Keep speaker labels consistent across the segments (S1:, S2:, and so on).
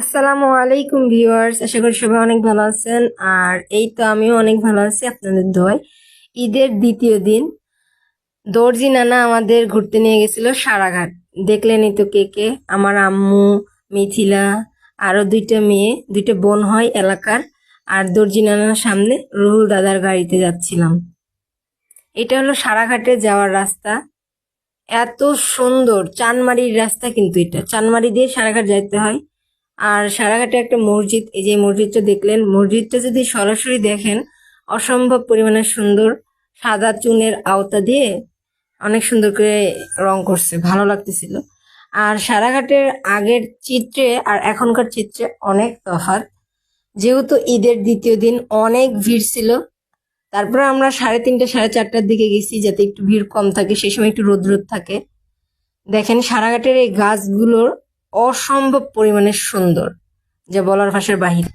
S1: আসসালামু আলাইকুম ভিউয়ার্স, আশা করি সবাই অনেক ভালো আছেন। আর এই তো আমিও অনেক ভালো আছি আপনাদের দয় ঈদের দ্বিতীয় দিন, দর্জি নানা আমাদের ঘুরতে নিয়ে গেছিল সারাঘাট। দেখলেনই তো কে কে, আমার আম্মু, মিথিলা আরও দুইটা মেয়ে, দুইটা বোন হয় এলাকার। আর দর্জি নানার সামনে রুহুল দাদার গাড়িতে যাচ্ছিলাম। এটা হলো সারাঘাটে যাওয়ার রাস্তা। এত সুন্দর, চানমারির রাস্তা কিন্তু এটা। চানমারি দিয়ে সারাঘাট যাইতে হয়। আর সারাঘাটে একটা মসজিদ, এই যে মসজিদটা দেখলেন, মসজিদটা যদি সরাসরি দেখেন, অসম্ভব পরিমাণে সুন্দর, সাদা চুনের আওতা দিয়ে অনেক সুন্দর করে রং করছে, ভালো লাগতেছিল। আর সারাঘাটের আগের চিত্রে আর এখনকার চিত্রে অনেক তফাৎ। যেহেতু ঈদের দ্বিতীয় দিন, অনেক ভিড় ছিল। তারপরে আমরা সাড়ে তিনটে, সাড়ে চারটার দিকে গেছি, যাতে একটু ভিড় কম থাকে, সেই সময় একটু রোদ রোদ থাকে। দেখেন, সারাঘাটের এই গাছগুলোর অসম্ভব পরিমাণে সুন্দর, যা বলার ভাষার বাহির।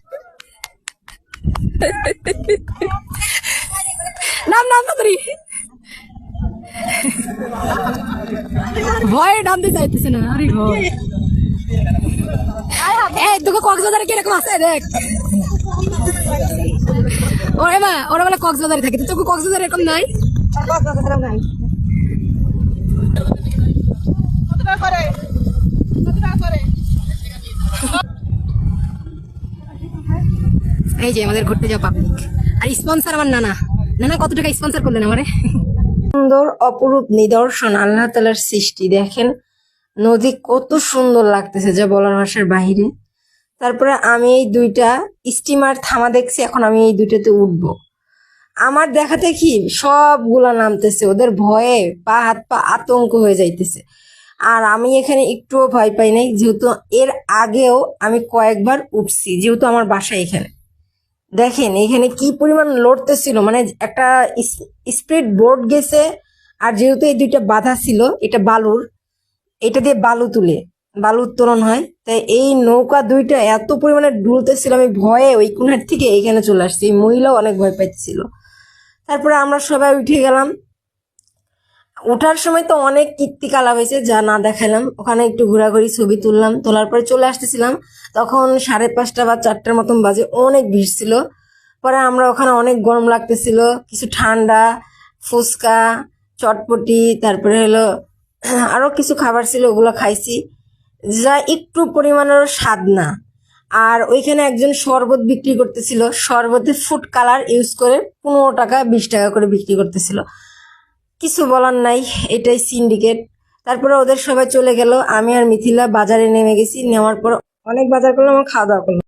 S2: নাম নাম তাড়াতাড়ি ভয়ে নামতে চাইতেছে না। আরে ভয় এই, তোকে কক্সবাজারে কীরকম আছে? দেখ। ওরে মা, ওরা বলে কক্সবাজারে থাকে তোকে কক্সবাজারে এরকম নাই? কক্সবাজারে নাই। এই যে আমাদের ঘুরতে যাওয়া পাবলিক আর স্পন্সর আমার নানা। নানা, কত টাকা স্পন্সর করলেন আমারে?
S1: সুন্দর, অপরূপ নিদর্শন, আল্লাহ তালার সৃষ্টি। দেখেন নদী কত সুন্দর লাগতেছে যা বলার ভাষার বাহিরে। তারপরে আমি এই দুইটা স্টিমার থামা দেখছি, এখন আমি এই দুইটাতে উঠবো। আমার দেখাতে কি, সবগুলা নামতেছে, ওদের ভয়ে পা হাত পা আতঙ্ক হয়ে যাইতেছে। আর আমি এখানে একটুও ভয় পাই নাই, যেহেতু এর আগেও আমি কয়েকবার উঠছি, যেহেতু আমার বাসা এখানে। দেখেন, এখানে কি পরিমাণ লড়তেছিল মানে একটা স্প্রিড বোর্ড গেছে, আর যেহেতু এই দুইটা বাধা ছিল, এটা বালুর, এটা দিয়ে বালু তুলে, বালু উত্তোলন হয়। তাই এই নৌকা দুইটা এত পরিমাণে ডুলতেছিল আমি ভয়ে ওই কোনার থেকে এখানে চলে আসছি, এই মহিলাও অনেক ভয় পাইছিল তারপরে আমরা সবাই উঠে গেলাম ওঠার সময় তো অনেক কীর্তিকালা হয়েছে, যা না দেখালাম। ওখানে একটু ঘোরাঘুরি ছবি তুললাম, তোলার পরে চলে আসতেছিলাম। তখন সাড়ে পাঁচটা বা চারটার মতন বাজে, অনেক ভিড় ছিল। পরে আমরা ওখানে অনেক গরম লাগতেছিল, কিছু ঠান্ডা, ফুচকা, চটপটি, তারপরে হলো আরও কিছু খাবার ছিল, ওগুলো খাইছি। যা একটু পরিমাণের স্বাদ না। আর ওইখানে একজন শরবত বিক্রি করতেছিল, শরবতে ফুড কালার ইউজ করে পনেরো টাকা, বিশ টাকা করে বিক্রি করতেছিল। কিছু বলার নাই, এটাই সিন্ডিকেট তারপরে ওদের সবাই চলে গেল, আমি আর মিথিলা বাজারে নেমে গেছি, নেওয়ার পর অনেক বাজার করলাম, আমার খাওয়া দাওয়া করলাম।